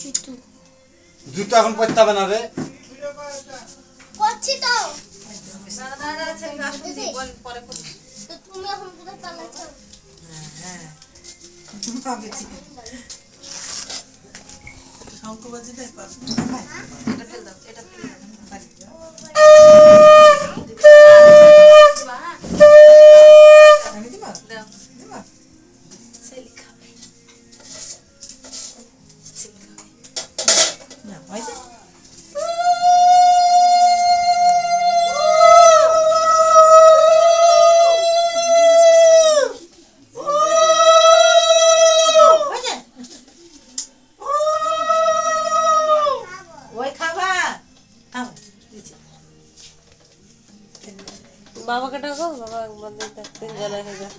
জুতো। জুতো এখন পরতে হবে না রে করছি তো আসুন বল পরে বল তো তুমি এখন কোথায় পালাচ্ছ হ্যাঁ শঙ্কবাজি দেয় পারবে। এটা ফেল দাও এটা ফেল দাও। বাবাকে ডাকো? বাবা একবার দিতে তিনজন হয়ে যায়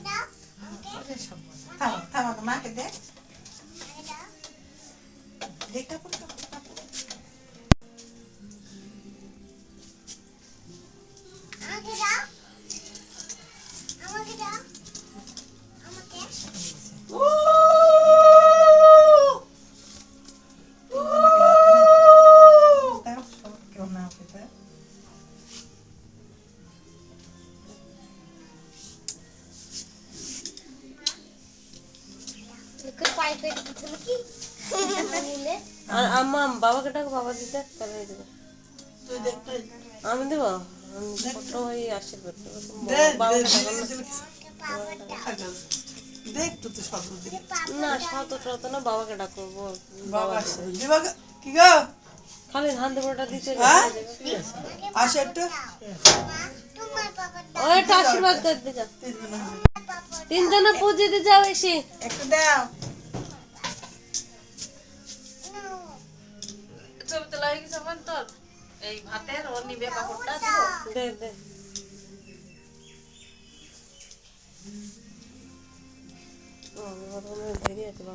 মাকে দে দে কাপড় আর আম্মা বাবাকে ডাকো বাবা দিতে তাহলে হয়ে তুই দেখ আমি দেবো আমি ছোট হয়ে আশীর্বাদ না। দিলে দেখ তো তুই সব না শত শত না বাবাকে ডাকো বল বাবা বাবা কি গো খালি ধান দেবোটা দিতে হ্যাঁ? একটু। আশীর্বাদ করে দিতে তিনজনে পুজো দিতে যাও এসে। একটু দাও। গেছে তোর এই ভাতের ওর নিবে দে দে। ও, বাবা, তুমি আছে বাবা।